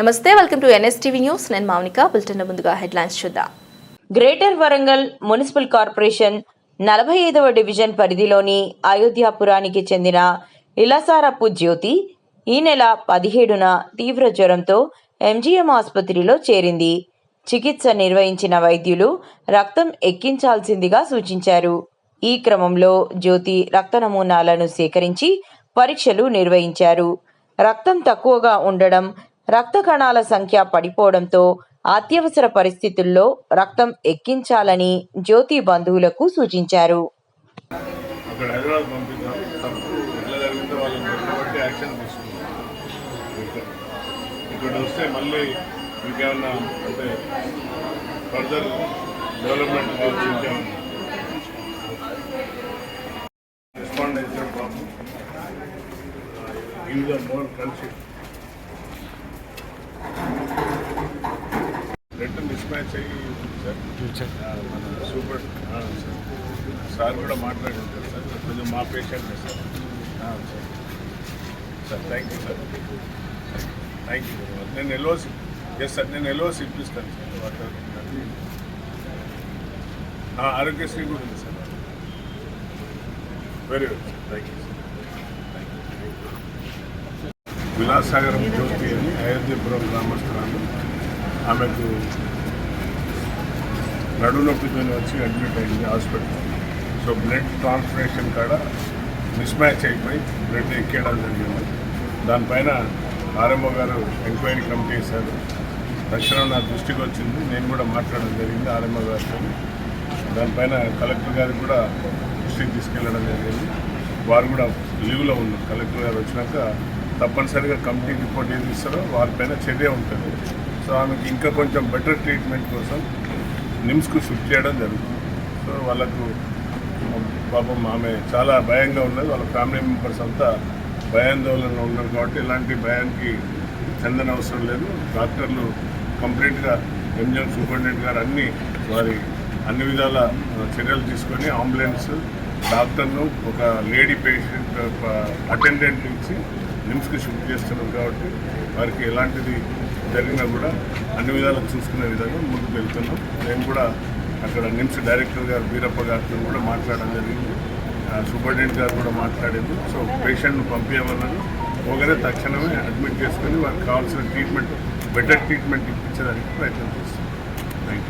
నమస్తే welcome to NSTV news. నేను Mounika bulletin ముందుగా హెడ్లైన్స్ చూద్దాం. గ్రేటర్ వరంగల్ మున్సిపల్ కార్పొరేషన్ నలభై ఐదవ డివిజన్ పరిధిలోని అయోధ్యాపురానికి చెందిన ఇలాసారపు జ్యోతి ఈ నెల పదిహేడున తీవ్ర జ్వరంతో ఎంజీఎం ఆసుపత్రిలో చేరింది. చికిత్స నిర్వహించిన వైద్యులు రక్తం ఎక్కించాల్సిందిగా సూచించారు. ఈ క్రమంలో జ్యోతి రక్త నమూనాలను సేకరించి పరీక్షలు నిర్వహించారు. రక్తం తక్కువగా ఉండడం రక్త కణాల సంఖ్య పడిపోవడంతో అత్యవసర పరిస్థితుల్లో రక్తం ఎక్కించాలని జ్యోతి బంధువులకు సూచించారు. ఇక్కడ వస్తే మళ్ళీ ఇంకేమన్నా అంటే ఫర్దర్ డెవలప్మెంట్ రెస్పాండ్ అయితే మోర్ రెండు మిస్ మ్యాచ్ అయ్యి సార్. మన సూపర్. సార్. సార్ కూడా మాట్లాడింటారు సార్. కొంచెం మా patient sir. Sir. Sir thank you sir. Thank you very much నేను ఎల్ఓసి ఎస్ సార్ నేను ఎల్ఓసి ఇప్పిస్తాను సార్. ఆరోగ్యశ్రీ కూడా ఉంది sir. Very good sir thank you sir Vilasagaram Jyothi అని అయోధ్యపురం గ్రామస్తురాలు ఆమెకు నడు నొప్పితో వచ్చి అడ్మిట్ అయింది హాస్పిటల్ సో బ్లడ్ ట్రాన్స్ఫర్మేషన్ కాడ మిస్ మ్యాచ్ అయిపోయి బ్లడ్ ఎక్కేయడం జరిగింది. దానిపైన ఆర్ఎంఓ గారు ఎంక్వైరీ కమిటీ చేశారు. తక్షణం నా దృష్టికి వచ్చింది. నేను కూడా మాట్లాడడం జరిగింది ఆర్ఎంఓ గారితో. దానిపైన కలెక్టర్ గారికి కూడా దృష్టికి తీసుకెళ్ళడం జరిగింది. వారు కూడా లీవ్లో ఉన్నారు. కలెక్టర్ గారు వచ్చినాక తప్పనిసరిగా కమిటీ రిపోర్ట్ ఏది ఇస్తారో వారిపైన చర్య ఉంటుంది. సో ఆమెకి ఇంకా కొంచెం బెటర్ ట్రీట్మెంట్ కోసం నిమ్స్కు షిఫ్ట్ చేయడం జరుగుతుంది. సో వాళ్ళకు పాపం ఆమె చాలా భయంగా ఉన్నది. వాళ్ళ ఫ్యామిలీ మెంబర్స్ అంతా భయాందోళనలో ఉన్నారు కాబట్టి ఇలాంటి భయానికి చెందన అవసరం లేదు. డాక్టర్లు కంప్లీట్గా ఎంజిఎం సూపరింటెండెంట్ గారు అన్ని వారి అన్ని విధాల చర్యలు తీసుకొని అంబులెన్స్ డాక్టర్ను ఒక లేడీ పేషెంట్ అటెండెంట్ ఇచ్చి నిమ్స్కి షిఫ్ట్ చేస్తున్నారు కాబట్టి వారికి ఎలాంటిది జరిగినా కూడా అన్ని విధాలు చూసుకునే విధంగా ముందుకు వెళ్తున్నాం. నేను కూడా అక్కడ నిమ్స్ డైరెక్టర్ గారు వీరప్ప గారితో కూడా మాట్లాడడం జరిగింది. సూపరింటెండెంట్ గారు కూడా మాట్లాడింది. సో పేషెంట్ను పంపించమన్నాను పోగానే తక్షణమే అడ్మిట్ చేసుకొని వారికి కావాల్సిన ట్రీట్మెంట్ బెటర్ ట్రీట్మెంట్ ఇప్పించడానికి ప్రయత్నం చేస్తాం